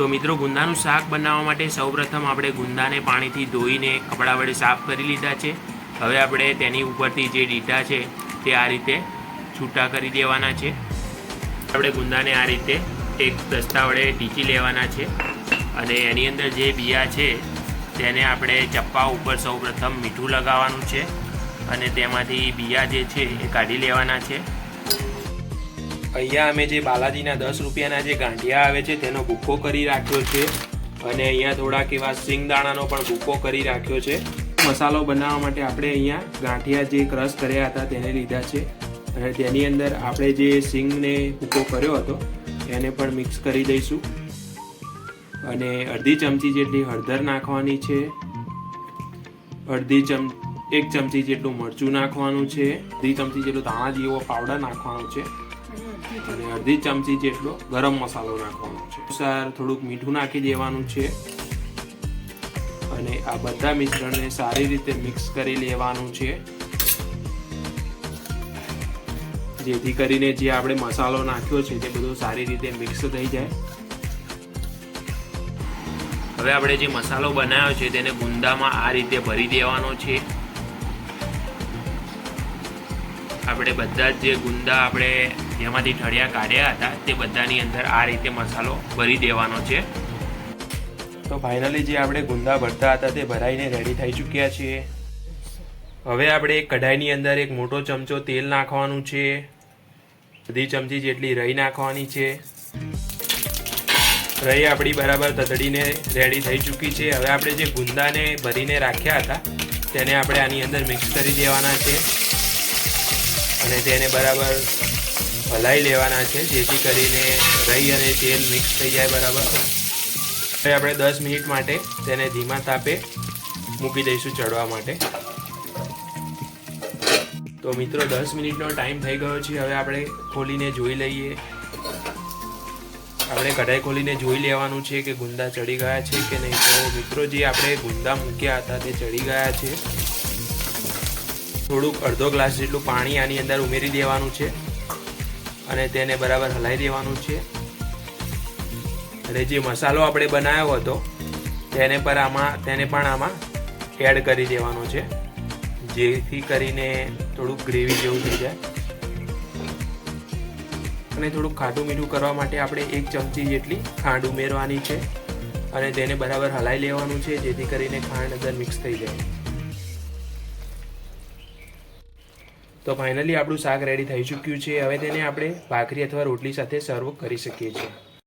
તો મિત્રો, ગુંદાનું શાક બનાવવા માટે સૌપ્રથમ આપણે ગુંદાને પાણીથી ધોઈને કપડા વડે સાફ કરી લીધા છે. હવે આપણે તેની ઉપરથી જે ડીટા છે તે આ રીતે છૂટા કરી દેવાના છે. આપણે ગુંદાને આ રીતે એક દસ્તા વડે ટીચી લેવાના છે અને એની અંદર જે બિયા છે તેને આપણે ચપ્પા ઉપર સૌપ્રથમ મીઠું લગાવવાનું છે અને તેમાંથી બિયા જે છે એ કાઢી લેવાના છે. અહીંયા અમે જે બાલાજીના દસ રૂપિયાના જે ગાંઠિયા આવે છે, તેનો ભૂકો કરી રાખ્યો છે. અને અહીંયા થોડાક એવા સિંગદાણાનો પણ ભૂકો કરી રાખ્યો છે. મસાલો બનાવવા માટે આપણે અહીંયા ગાંઠિયા જે ક્રશ કર્યા હતા, તેને લીધા છે. અને તેની અંદર આપણે જે સિંગને ભૂકો કર્યો હતો એને પણ મિક્સ કરી દઈશું. અને અડધી ચમચી જેટલી હળદર નાખવાની છે. અડધી ચમ, એક ચમચી જેટલું મરચું નાખવાનું છે. અડધી ચમચી જેટલું ધાણા જેવો પાવડર નાખવાનો છે. અને અડધી ચમચી જેટલો ગરમ મસાલો નાખવાનો છે. અનુસાર થોડુંક મીઠું નાખી દેવાનું છે. અને આ બધા મિશ્રણને સારી રીતે મિક્સ કરી લેવાનું છે. જેથી કરીને જે આપણે મસાલો નાખ્યો છે, તે બધું સારી રીતે મિક્સ થઈ જાય. હવે આપણે જે મસાલો બનાવ્યો છે, તેને ગુંદામાં આ રીતે ભરી દેવાનો છે. આપણે બધા જ ગુંદા આપણે જેમાંથી ઠળિયા કાઢ્યા હતા, તે બધાની અંદર આ રીતે મસાલો ભરી દેવાનો છે. તો ફાઇનલી જે આપણે ગુંદા ભરતા હતા તે ભરાઈને રેડી થઈ ચૂક્યા છીએ. હવે આપણે એક કઢાઈની અંદર એક મોટો ચમચો તેલ નાખવાનું છે. બધી ચમચી જેટલી રહી નાખવાની છે. રહી આપણી બરાબર તતડીને રેડી થઈ ચૂકી છે. હવે આપણે જે ગુંદાને ભરીને રાખ્યા હતા, તેને આપણે આની અંદર મિક્સ કરી દેવાના છે. અને તેને બરાબર ભલાઈ લેવાના છે, જેથી કરીને રહી અને તેલ મિક્સ થઈ જાય બરાબર. હવે આપણે દસ મિનિટ માટે તેને ધીમા તાપે મૂકી દઈશું ચડવા માટે. તો મિત્રો, દસ મિનિટનો ટાઈમ થઈ ગયો છે, હવે આપણે ખોલીને જોઈ લઈએ. આપણે કઢાઈ ખોલીને જોઈ લેવાનું છે કે ગુંદા ચડી ગયા છે કે નહીં. તો મિત્રો, જે આપણે ગુંદા મૂક્યા હતા, તે ચડી ગયા છે. થોડુંક અડધો ગ્લાસ જેટલું પાણી આની અંદર ઉમેરી દેવાનું છે અને તેને બરાબર હલાવી દેવાનું છે. અને જે મસાલો આપણે બનાવ્યો હતો, તેને પર આમાં, તેને પણ આમાં એડ કરી દેવાનો છે. જેથી કરીને થોડુંક ગ્રેવી જેવું થઈ જાય. અને થોડુંક ખાટું મીઠું કરવા માટે આપણે એક ચમચી જેટલી ખાંડ ઉમેરવાની છે અને તેને બરાબર હલાવી લેવાનું છે, જેથી કરીને ખાંડ અંદર મિક્સ થઈ જાય. તો ફાઇનલી આપણું શાક રેડી થઈ ચૂક્યું છે. હવે તેને આપણે ભાખરી અથવા રોટલી સાથે સર્વ કરી શકીએ છીએ.